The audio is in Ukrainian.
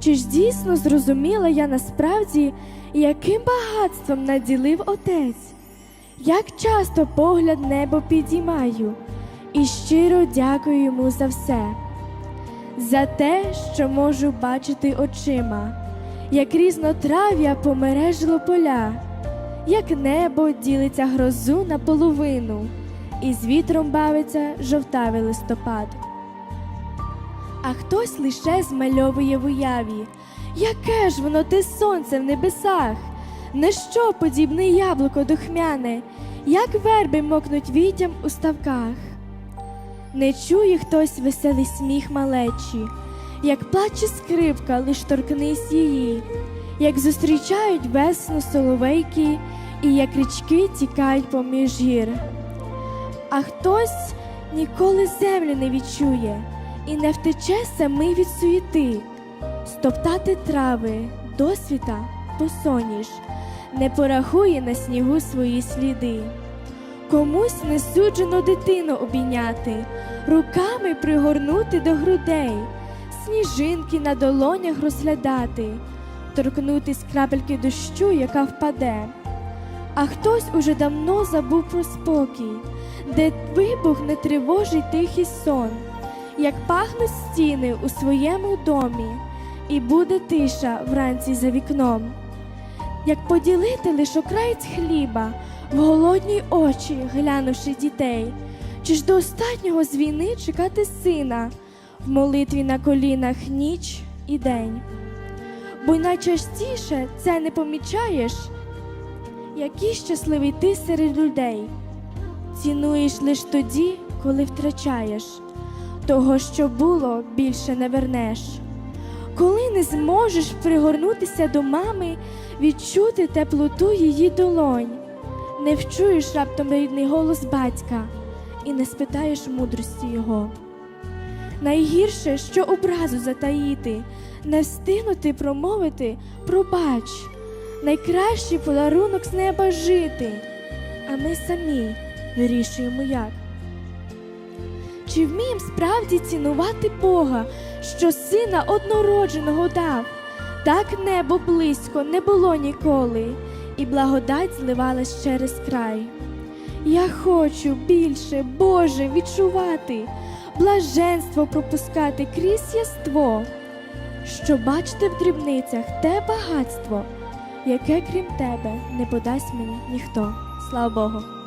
Чи ж дійсно зрозуміла я насправді, яким багатством наділив отець? Як часто погляд небо підіймаю і щиро дякую йому за все, за те, що можу бачити очима, як різнотрав'я помережило поля, як небо ділиться грозу на половину, і з вітром бавиться жовтавий листопад. А хтось лише змальовує в уяві, яке ж воно те сонце в небесах, не що подібне яблуко духмяне, як верби мокнуть вітям у ставках. Не чує хтось веселий сміх малечі, як плаче скрипка, лиш торкнись її, як зустрічають весну соловейки, і як річки тікають поміж гір. А хтось ніколи землю не відчує і не втече самий від суєти, стоптати трави, досвіта посоніж, не порахує на снігу свої сліди. Комусь не суджено дитину обійняти, руками пригорнути до грудей, сніжинки на долонях розглядати, торкнутись крапельки дощу, яка впаде. А хтось уже давно забув про спокій, де вибух не тривожить тихий сон, як пахнуть стіни у своєму домі, і буде тиша вранці за вікном. Як поділити лиш окраєць хліба в голодні очі, глянувши дітей, чи ж до останнього з війни чекати сина в молитві на колінах ніч і день? Бо найчастіше це не помічаєш, який щасливий ти серед людей, цінуєш лиш тоді, коли втрачаєш, того, що було, більше не вернеш. Коли не зможеш пригорнутися до мами, відчути теплоту її долонь, не вчуєш раптом рідний голос батька і не спитаєш мудрості його. Найгірше, що образу затаїти, не встигнути промовити пробач, найкращий подарунок з неба жити, а ми самі вирішуємо як. Чи вміємо справді цінувати Бога, що сина однородженого дав? Так небо близько не було ніколи, і благодать зливалась через край. Я хочу більше, Боже, відчувати, блаженство пропускати крізь яство, що бачити в дрібницях те багатство, яке крім тебе не подасть мені ніхто. Слава Богу.